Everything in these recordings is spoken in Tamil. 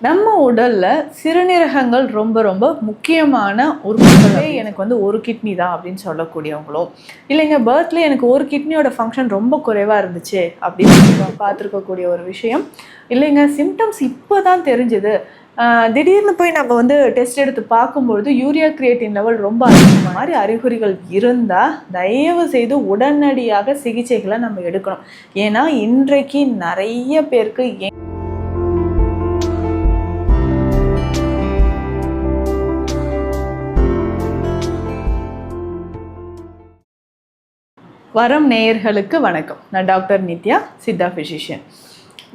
நம்ம உடல்ல சிறுநீரகங்கள் ரொம்ப ரொம்ப முக்கியமான உறுப்புகளே எனக்கு வந்து ஒரு கிட்னி தான் அப்படின்னு சொல்லக்கூடியவங்களும் இல்லைங்க பர்த்ல எனக்கு ஒரு கிட்னியோட ஃபங்க்ஷன் ரொம்ப குறைவாக இருந்துச்சு அப்படின்னு பார்த்துருக்கக்கூடிய ஒரு விஷயம். இல்லைங்க சிம்டம்ஸ் இப்போ தான் தெரிஞ்சுது திடீர்னு போய் நம்ம வந்து டெஸ்ட் எடுத்து பார்க்கும்பொழுது யூரியா கிரியேட்டின் லெவல் ரொம்ப அதிகமாக மாதிரி அறிகுறிகள் இருந்தால் தயவு செய்து உடனடியாக சிகிச்சைகளை நம்ம எடுக்கணும். ஏன்னா இன்றைக்கு நிறைய பேருக்கு வரம் நேயர்களுக்கு வணக்கம். நான் டாக்டர் நித்யா சித்தா ஃபிசிஷியன்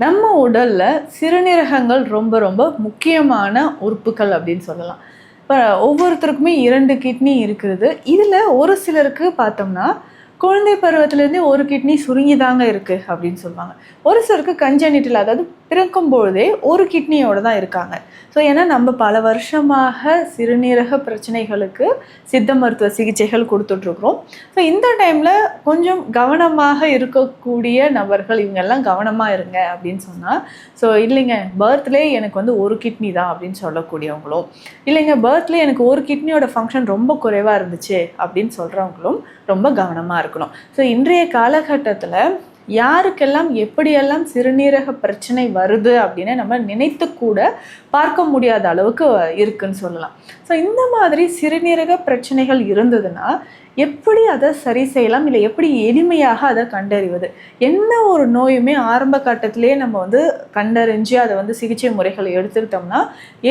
நம்ம உடலில் சிறுநீரகங்கள் ரொம்ப ரொம்ப முக்கியமான உறுப்புகள் அப்படின்னு சொல்லலாம். இப்போ ஒவ்வொருத்தருக்குமே இரண்டு கிட்னி இருக்குது. இதில் ஒரு சிலருக்கு பார்த்தோம்னா குழந்தை பருவத்துலேருந்தே ஒரு கிட்னி சுருங்கி தாங்க இருக்குது அப்படின்னு சொல்லுவாங்க. ஒரு சிலருக்கு கஞ்சனிட்டில் அதாவது பிறக்கும்பொழுதே ஒரு கிட்னியோடு தான் இருக்காங்க. ஸோ ஏன்னா நம்ம பல வருஷமாக சிறுநீரக பிரச்சனைகளுக்கு சித்த மருத்துவ சிகிச்சைகள் கொடுத்துட்ருக்குறோம். ஸோ இந்த டைமில் கொஞ்சம் கவனமாக இருக்கக்கூடிய நபர்கள் இவங்கெல்லாம் கவனமாக இருங்க அப்படின்னு சொன்னால் ஸோ இல்லைங்க பர்த்லே எனக்கு வந்து ஒரு கிட்னி தான் அப்படின்னு சொல்லக்கூடியவங்களும் இல்லைங்க பர்த்லேயே எனக்கு ஒரு கிட்னியோட ஃபங்க்ஷன் ரொம்ப குறைவாக இருந்துச்சு அப்படின்னு சொல்கிறவங்களும் ரொம்ப கவனமாக இருக்கணும். ஸோ இன்றைய காலகட்டத்தில் யாருக்கெல்லாம் எப்படியெல்லாம் சிறுநீரக பிரச்சனை வருது அப்படின்னு நம்ம நினைத்து கூட பார்க்க முடியாத அளவுக்கு இருக்குன்னு சொல்லலாம். ஸோ இந்த மாதிரி சிறுநீரக பிரச்சனைகள் இருந்ததுன்னா எப்படி அதை சரி செய்யலாம்? இல்லை எப்படி எளிமையாக அதை கண்டறிவது? என்ன ஒரு நோயுமே ஆரம்ப கட்டத்திலேயே நம்ம வந்து கண்டறிஞ்சு அதை வந்து சிகிச்சை முறைகளை எடுத்துக்கிட்டோம்னா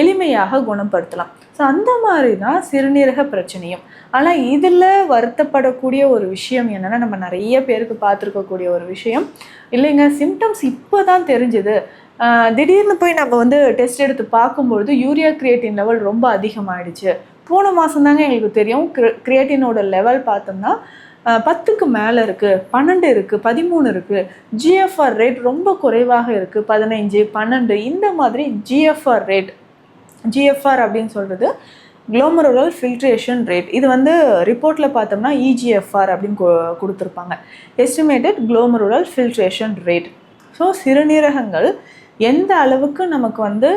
எளிமையாக குணப்படுத்தலாம். ஸோ அந்த மாதிரி தான் சிறுநீரக பிரச்சனையும். ஆனால் இதில் வருத்தப்படக்கூடிய ஒரு விஷயம் என்னென்னா நம்ம நிறைய பேருக்கு பார்த்துருக்கக்கூடிய ஒரு விஷயம். இல்லைங்க சிம்டம்ஸ் இப்போ தான் தெரிஞ்சுது. திடீர்னு போய் நம்ம வந்து டெஸ்ட் எடுத்து பார்க்கும்பொழுது யூரியா கிரியேட்டின் லெவல் ரொம்ப அதிகமாகிடுச்சு போன மாதம் தாங்க எங்களுக்கு தெரியும். கிரியேட்டினோட லெவல் பார்த்தோம்னா பத்துக்கு மேலே இருக்குது பன்னெண்டு இருக்குது பதிமூணு இருக்குது ஜிஎஃப்ஆர் ரேட் ரொம்ப குறைவாக இருக்குது பதினைஞ்சு பன்னெண்டு இந்த மாதிரி ஜிஎஃப்ஆர் ரேட் ஜிஎஃப்ஆர் அப்படின்னு சொல்கிறது குளோமரோரல் ஃபில்ட்ரேஷன் ரேட் இது வந்து ரிப்போர்ட்டில் பார்த்தோம்னா இஜிஎஃப்ஆர் அப்படின்னு கொடுத்துருப்பாங்க. Estimated glomerular filtration rate so சிறுநீரகங்கள் எந்த அளவுக்கு நமக்கு வந்து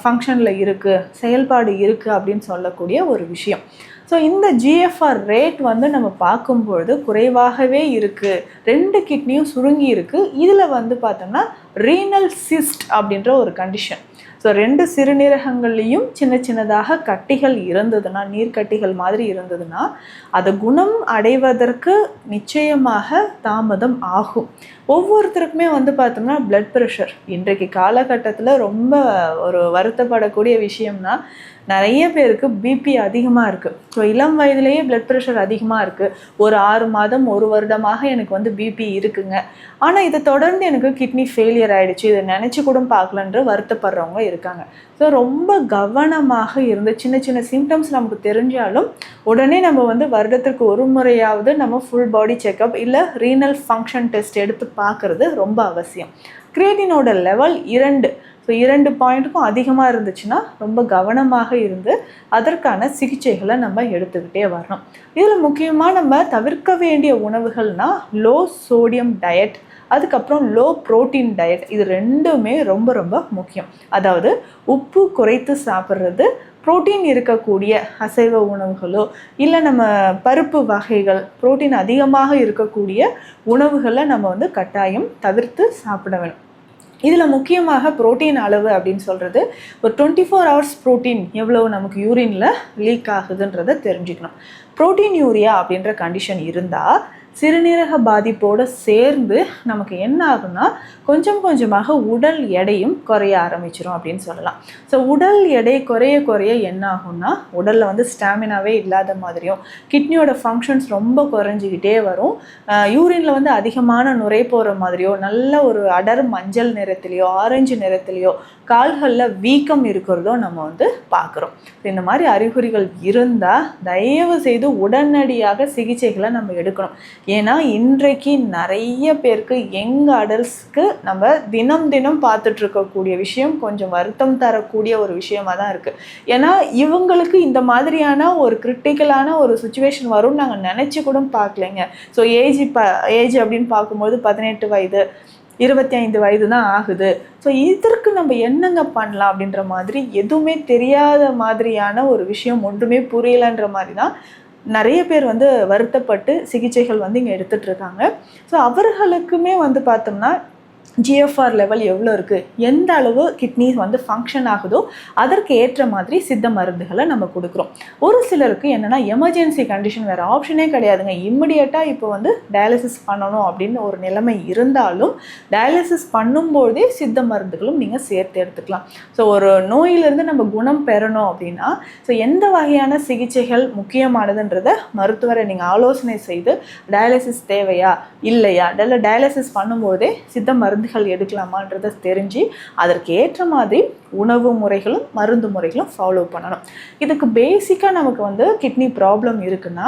ஃபங்க்ஷனில் இருக்குது செயல்பாடு இருக்குது அப்படின்னு சொல்லக்கூடிய ஒரு விஷயம். ஸோ இந்த ஜிஎஃப்ஆர் ரேட் வந்து நம்ம பார்க்கும்பொழுது குறைவாகவே இருக்குது ரெண்டு கிட்னியும் சுருங்கி இருக்குது இதில் வந்து பார்த்தோம்னா ரீனல் சிஸ்ட் அப்படின்ற ஒரு கண்டிஷன் ஸோ ரெண்டு சிறுநீரகங்கள்லேயும் சின்ன சின்னதாக கட்டிகள் இருந்ததுன்னா நீர்க்கட்டிகள் மாதிரி இருந்ததுன்னா அதை குணம் அடைவதற்கு நிச்சயமாக தாமதம் ஆகும். ஒவ்வொருத்தருக்குமே வந்து பார்த்தோம்னா பிளட் ப்ரெஷர் இன்றைக்கு காலகட்டத்தில் ரொம்ப ஒரு வருத்தப்படக்கூடிய விஷயம்னா நிறைய பேருக்கு பிபி அதிகமாக இருக்குது ஸோ இளம் வயதிலேயே பிளட் ப்ரெஷர் அதிகமாக இருக்குது ஒரு ஆறு மாதம் ஒரு வருடமாக எனக்கு வந்து பிபி இருக்குங்க. ஆனால் இதை தொடர்ந்து எனக்கு கிட்னி ஃபெயிலியர் ஆகிடுச்சு இதை நினச்சி கூட பார்க்கலன்ற வருத்தப்படுறவங்க இருக்காங்க. ஸோ ரொம்ப கவனமாக இருந்து சின்ன சின்ன சிம்டம்ஸ் நமக்கு தெரிஞ்சாலும் உடனே நம்ம வந்து வருடத்திற்கு ஒரு முறையாவது நம்ம ஃபுல் பாடி செக்கப் இல்லை ரீனல் ஃபங்க்ஷன் டெஸ்ட் எடுத்து பார்க்கறது ரொம்ப அவசியம். கிரியேட்டினோட லெவல் இரண்டு. ஸோ இரண்டு பாயிண்ட்டுக்கும் அதிகமாக இருந்துச்சுன்னா ரொம்ப கவனமாக இருந்து அதற்கான சிகிச்சைகளை நம்ம எடுத்துக்கிட்டே வரணும். இதில் முக்கியமாக நம்ம தவிர்க்க வேண்டிய உணவுகள்னா லோ சோடியம் டயட் அதுக்கப்புறம் லோ புரோட்டீன் டயட் இது ரெண்டுமே ரொம்ப ரொம்ப முக்கியம். அதாவது உப்பு குறைத்து சாப்பிட்றது புரோட்டீன் இருக்கக்கூடிய அசைவ உணவுகளோ இல்லை நம்ம பருப்பு வகைகள் ப்ரோட்டீன் அதிகமாக இருக்கக்கூடிய உணவுகளை நம்ம வந்து கட்டாயம் தவிர்த்து சாப்பிட வேணும். இதில் முக்கியமாக புரோட்டீன் அளவு அப்படின்னு சொல்கிறது ஒரு டுவெண்ட்டி ஃபோர் ஹவர்ஸ் புரோட்டீன் எவ்வளோ நமக்கு யூரினில் லீக் ஆகுதுன்றதை தெரிஞ்சுக்கணும். புரோட்டீன் யூரியா அப்படின்ற கண்டிஷன் இருந்தால் சிறுநீரக பாதிப்போடு சேர்ந்து நமக்கு என்ன ஆகும்னா கொஞ்சம் கொஞ்சமாக உடல் எடையும் குறைய ஆரம்பிச்சிரும் அப்படின்னு சொல்லலாம். ஸோ உடல் எடை குறைய குறைய என்ன ஆகும்னா உடலில் வந்து ஸ்டாமினாவே இல்லாத மாதிரியும் கிட்னியோட ஃபங்க்ஷன்ஸ் ரொம்ப குறைஞ்சிக்கிட்டே வரும். யூரினில் வந்து அதிகமான நுரை போகிற மாதிரியோ நல்ல ஒரு அடர் மஞ்சள் நிறத்துலையோ ஆரஞ்சு நிறத்துலையோ கால்களில் வீக்கம் இருக்கிறதோ நம்ம வந்து பார்க்குறோம். இந்த மாதிரி அறிகுறிகள் இருந்தால் தயவு செய்து உடனடியாக சிகிச்சைகளை நம்ம எடுக்கணும். ஏன்னா இன்றைக்கு நிறைய பேருக்கு யங் அடல்ட்ஸ்க்கு நம்ம தினம் தினம் பார்த்துட்டு இருக்கக்கூடிய விஷயம் கொஞ்சம் வருத்தம் தரக்கூடிய ஒரு விஷயமா தான் இருக்குது ஏன்னா இவங்களுக்கு இந்த மாதிரியான ஒரு கிரிட்டிக்கலான ஒரு சுச்சுவேஷன் வரும்னு நாங்கள் நினச்சி கூட பார்க்கலைங்க. ஸோ ஏஜ் இப்போ ஏஜ் அப்படின்னு பார்க்கும்போது பதினெட்டு வயது இருபத்தி ஐந்து வயது தான் ஆகுது. ஸோ இதற்கு நம்ம என்னங்க பண்ணலாம் அப்படின்ற மாதிரி எதுவுமே தெரியாத மாதிரியான ஒரு விஷயம் ஒன்றுமே புரியலன்ற மாதிரி தான் நிறைய பேர் வந்து வருத்தப்பட்டு சிகிச்சைகள் வந்து இங்கே எடுத்துகிட்ருக்காங்க ஸோ அவர்களுக்குமே வந்து பார்த்தோம்னா ஜிஎஃப்ஆர் லெவல் எவ்வளோ இருக்குது எந்த அளவு கிட்னி வந்து ஃபங்க்ஷன் ஆகுதோ அதற்கு ஏற்ற மாதிரி சித்த மருந்துகளை நம்ம கொடுக்குறோம். ஒரு சிலருக்கு என்னென்னா எமர்ஜென்சி கண்டிஷன் வேறு ஆப்ஷனே கிடையாதுங்க. இம்மிடியட்டாக இப்போ வந்து டயாலிசிஸ் பண்ணணும் அப்படின்னு ஒரு நிலைமை இருந்தாலும் டயாலிசிஸ் பண்ணும்போதே சித்த மருந்துகளும் நீங்கள் சேர்த்து எடுத்துக்கலாம். ஸோ ஒரு நோயிலிருந்து நம்ம குணம் பெறணும் அப்படின்னா ஸோ எந்த வகையான சிகிச்சைகள் முக்கியமானதுன்றதை மருத்துவரை நீங்கள் ஆலோசனை செய்து டயாலிசிஸ் தேவையா இல்லையா இல்லை டயாலிசிஸ் பண்ணும்போதே சித்த மருந்து மருந்துகள் எடுக்கலாமான்றதை தெரிஞ்சு அதற்கு ஏற்ற மாதிரி உணவு முறைகளும் மருந்து முறைகளும் ஃபாலோ பண்ணணும். இதுக்கு பேசிக்காக நமக்கு வந்து கிட்னி ப்ராப்ளம் இருக்குன்னா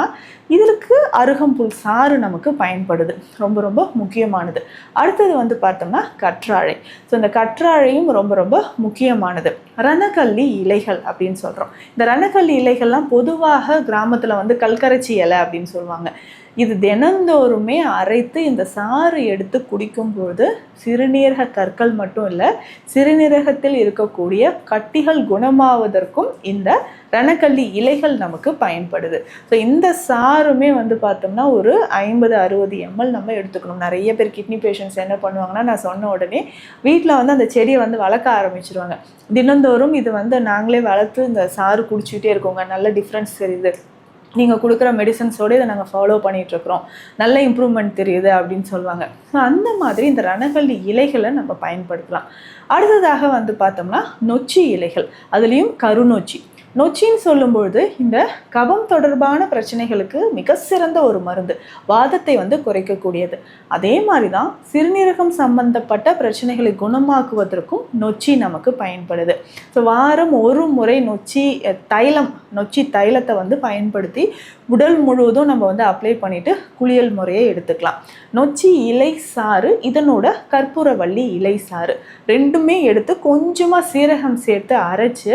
இதற்கு அருகம்புல் சாறு நமக்கு பயன்படுது. ரொம்ப ரொம்ப முக்கியமானது. அடுத்தது வந்து பார்த்தோம்னா கற்றாழை. ஸோ இந்த கற்றாழையும் ரொம்ப ரொம்ப முக்கியமானது. ரணக்கல்லி இலைகள் அப்படின்னு சொல்கிறோம் இந்த ரணக்கல்லி இலைகள்லாம் பொதுவாக கிராமத்தில் வந்து கல்கரைச்சி இலை அப்படின்னு சொல்லுவாங்க. இது தினந்தோறுமே அரைத்து இந்த சாறு எடுத்து குடிக்கும்போது சிறுநீரக கற்கள் மட்டும் இல்லை சிறுநீரகத்தில் இருக்கக்கூடிய கட்டிகள் குணமாவதற்கும் இந்த ரணக்கல்லி இலைகள் நமக்கு பயன்படுது. ஸோ இந்த சாருமே வந்து பார்த்தோம்னா ஒரு ஐம்பது அறுபது எம்எல் நம்ம எடுத்துக்கணும். நிறைய பேர் கிட்னி பேஷண்ட்ஸ் என்ன பண்ணுவாங்கன்னா நான் சொன்ன உடனே வீட்டில் வந்து அந்த செடியை வந்து வளர்க்க ஆரம்பிச்சிருவாங்க. தினந்தோறும் இது வந்து நாங்களே வளர்த்து இந்த சாறு குடிச்சுக்கிட்டே இருக்கோங்க. நல்ல டிஃப்ரென்ஸ் தெரியுது நீங்கள் கொடுக்குற மெடிசன்ஸோடு இதை நாங்கள் ஃபாலோ பண்ணிகிட்ருக்குறோம் நல்ல இம்ப்ரூவ்மெண்ட் தெரியுது அப்படின்னு சொல்லுவாங்க. ஸோ அந்த மாதிரி இந்த ரணகல்லி இலைகளை நம்ம பயன்படுத்தலாம். அடுத்ததாக வந்து பார்த்தோம்னா நொச்சி இலைகள். அதுலேயும் கருநொச்சி. நொச்சின்னு சொல்லும்பொழுது இந்த கபம் தொடர்பான பிரச்சனைகளுக்கு மிக சிறந்த ஒரு மருந்து வாதத்தை வந்து குறைக்கக்கூடியது. அதே மாதிரி தான் சிறுநீரகம் சம்பந்தப்பட்ட பிரச்சனைகளை குணமாக்குவதற்கும் நொச்சி நமக்கு பயன்படுது. ஸோ வாரம் ஒரு முறை நொச்சி தைலம் நொச்சி தைலத்தை வந்து பயன்படுத்தி உடல் முழுவதும் நம்ம வந்து அப்ளை பண்ணிவிட்டு குளியல் முறையை எடுத்துக்கலாம். நொச்சி இலை சாறு இதனோட கற்பூரவள்ளி இலை சாறு ரெண்டுமே எடுத்து கொஞ்சமாக சீரகம் சேர்த்து அரைச்சு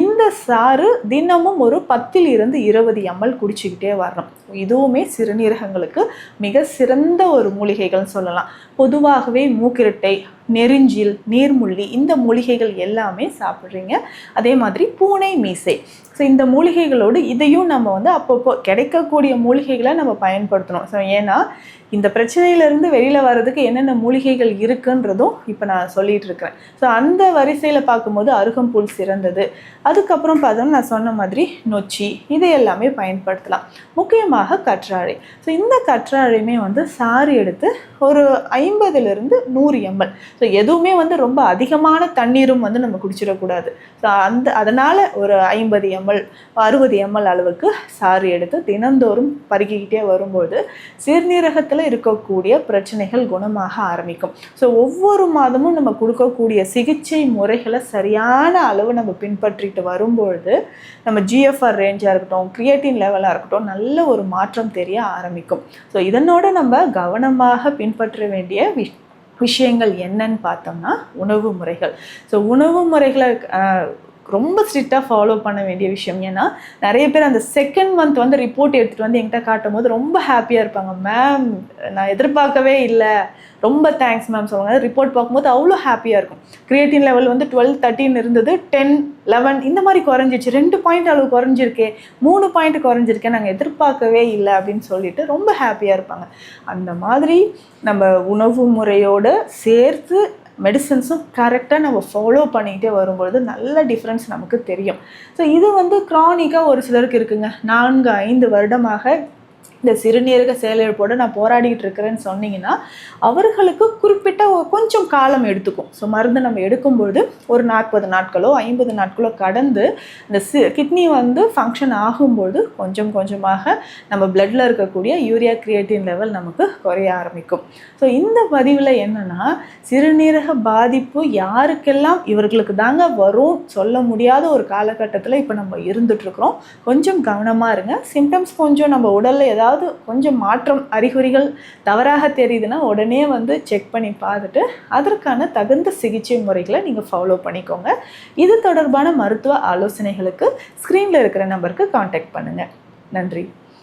இந்த சாறு தினமும் ஒரு பத்தில் இருந்து இருபது எம்எல் குடிச்சிக்கிட்டே வரணும். இதுவுமே சிறுநீரகங்களுக்கு மிக சிறந்த ஒரு மூலிகைகள்னு சொல்லலாம். பொதுவாகவே மூக்கிரட்டை நெருஞ்சில் நீர்முள்ளி இந்த மூலிகைகள் எல்லாமே சாப்பிட்றீங்க. அதே மாதிரி பூனை மீசை. ஸோ இந்த மூலிகைகளோடு இதையும் நம்ம வந்து அப்பப்போ கிடைக்கக்கூடிய மூலிகைகளை நம்ம பயன்படுத்தணும். ஸோ ஏன்னா இந்த பிரச்சனையிலேருந்து வெளியில் வர்றதுக்கு என்னென்ன மூலிகைகள் இருக்குன்றதும் இப்போ நான் சொல்லிகிட்டு இருக்கிறேன். ஸோ அந்த வரிசையில் பார்க்கும்போது அருகம்புல் சிறந்தது. அதுக்கப்புறம் பார்த்தோம்னா நான் சொன்ன மாதிரி நொச்சி இதை எல்லாமே பயன்படுத்தலாம். முக்கியமாக கற்றாழை. ஸோ இந்த கற்றாழையுமே வந்து சாறு எடுத்து ஒரு ஐம்பதுலேருந்து நூறு எம்எல். ஸோ எதுவுமே வந்து ரொம்ப அதிகமான தண்ணீரும் வந்து நம்ம குடிச்சிடக்கூடாது. ஸோ அந்த அதனால் ஒரு ஐம்பது எம்எல் அறுபது எம்எல் அளவுக்கு சாறு எடுத்து தினந்தோறும் பருகிக்கிட்டே வரும்போது சிறுநீரகத்தில் இருக்கக்கூடிய பிரச்சனைகள் குணமாக ஆரம்பிக்கும். ஸோ ஒவ்வொரு மாதமும் நம்ம கொடுக்கக்கூடிய சிகிச்சை முறைகளை சரியான அளவு நம்ம பின்பற்றிட்டு வரும்பொழுது நம்ம ஜிஎஃப்ஆர் ரேஞ்சாக இருக்கட்டும் கிரியேட்டின் லெவலாக இருக்கட்டும் நல்ல ஒரு மாற்றம் தெரிய ஆரம்பிக்கும். ஸோ இதனோட நம்ம கவனமாக பின்பற்ற வேண்டிய விஷ் விஷயங்கள் என்னன்னு பார்த்தோம்னா உணவு முறைகள். ஸோ உணவு முறைகளை ரொம்ப ஸ்ட்ரிக்டாக ஃபாலோ பண்ண வேண்டிய விஷயம். ஏன்னா நிறைய பேர் அந்த செகண்ட் மந்த் வந்து ரிப்போர்ட் எடுத்துகிட்டு வந்து என்கிட்ட காட்டும் போது ரொம்ப ஹாப்பியாக இருப்பாங்க. மேம் நான் எதிர்பார்க்கவே இல்லை. ரொம்ப தேங்க்ஸ் மேம் சொல்லுவாங்க. ரிப்போர்ட் பார்க்கும்போது அவ்வளோ ஹாப்பியாக இருக்கும். கிரியேட்டின் லெவல் வந்து டுவெல் தேர்ட்டின் இருந்தது. டென் லெவன் இந்த மாதிரி குறைஞ்சிச்சு. ரெண்டு பாயிண்ட் அளவு குறைஞ்சிருக்கே. மூணு பாயிண்ட் குறைஞ்சிருக்கேன் நாங்கள் எதிர்பார்க்கவே இல்லை அப்படின்னு சொல்லிட்டு ரொம்ப ஹாப்பியாக இருப்பாங்க. அந்த மாதிரி நம்ம உணவு முறையோடு சேர்த்து மெடிசன்ஸும் கரெக்டாக நம்ம ஃபாலோ பண்ணிக்கிட்டே வரும்பொழுது நல்ல டிஃப்ரென்ஸ் நமக்கு தெரியும். ஸோ இது வந்து க்ரானிக்காக ஒரு சிலருக்கு இருக்குங்க. நான்கு ஐந்து வருடமாக இந்த சிறுநீரக செயலிழப்போடு நான் போராடிக்கிட்டு இருக்கிறேன்னு சொன்னீங்கன்னா அவர்களுக்கு குறிப்பிட்ட கொஞ்சம் காலம் எடுத்துக்கும். ஸோ மருந்து நம்ம எடுக்கும்பொழுது ஒரு நாற்பது நாட்களோ ஐம்பது நாட்களோ கடந்து இந்த சி கிட்னி வந்து ஃபங்க்ஷன் ஆகும்பொழுது கொஞ்சம் கொஞ்சமாக நம்ம பிளட்டில் இருக்கக்கூடிய யூரியா கிரியேட்டின் லெவல் நமக்கு குறைய ஆரம்பிக்கும். ஸோ இந்த பதிவில் என்னென்னா சிறுநீரக பாதிப்பு யாருக்கெல்லாம் இவர்களுக்கு தாங்க வரும் சொல்ல முடியாத ஒரு காலகட்டத்தில் இப்போ நம்ம இருந்துகிட்ருக்குறோம் கொஞ்சம் கவனமாக இருங்க. சிம்டம்ஸ் கொஞ்சம் நம்ம உடலில் ஏதாவது ஏதாவது கொஞ்சம் மாற்றம் அறிகுறிகள் தவறாக தெரியுதுன்னா உடனே வந்து செக் பண்ணி பார்த்துட்டு அதற்கான தகுந்த சிகிச்சை முறைகளை நீங்கள் ஃபாலோ பண்ணிக்கோங்க. இது தொடர்பான மருத்துவ ஆலோசனைகளுக்கு ஸ்க்ரீனில் இருக்கிற நம்பருக்கு காண்டாக்ட் பண்ணுங்கள் நன்றி.